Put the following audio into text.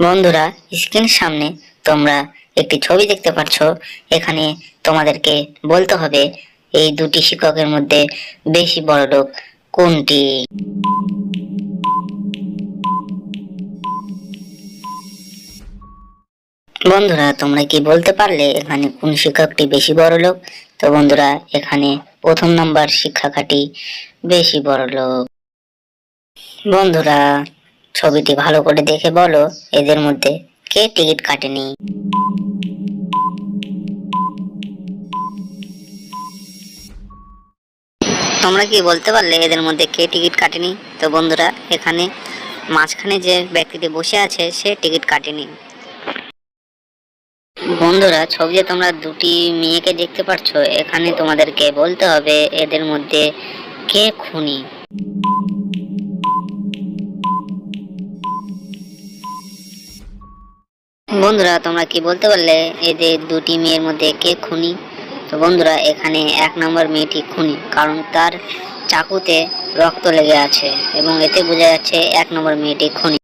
বন্ধুরা স্ক্রিনের সামনে তোমরা একটি ছবি দেখতে পাচ্ছ এখানে তোমাদেরকে বলতে হবে, এই দুটি শিক্ষকের মধ্যে বেশি বড় লোক কোনটি? বন্ধুরা, তোমরা কি বলতে পারলে এখানে কোন শিক্ষকটি বেশি বড় লোক? তো বন্ধুরা, এখানে প্রথম নাম্বার শিক্ষাকাটি বেশি বড় লোক। বন্ধুরা ছবিটি ভালো করে দেখে বলো এদের মধ্যে কে টিকিট কাটেনি। তোমরা কি বলতে পারলে এদের মধ্যে কে টিকিট কাটেনি? তো বন্ধুরা, এখানে মাঝখানে যে ব্যক্তিটি বসে আছে, সে টিকিট কাটেনি। বন্ধুরা, ছবিতে তোমরা দুটি মেয়েকে দেখতে পাচ্ছ এখানে তোমাদেরকে বলতে হবে এদের মধ্যে কে খুনি। বন্ধুরা, তোমরা কি বলতে পারলে এদের দুটি মেয়ের মধ্যে কে খুনি? তো বন্ধুরা, এখানে এক নম্বর মেয়েটি খুনি, কারণ তার চাকুতে রক্ত লেগে আছে এবং এতে বোঝা যাচ্ছে এক নম্বর মেয়েটি খুনি।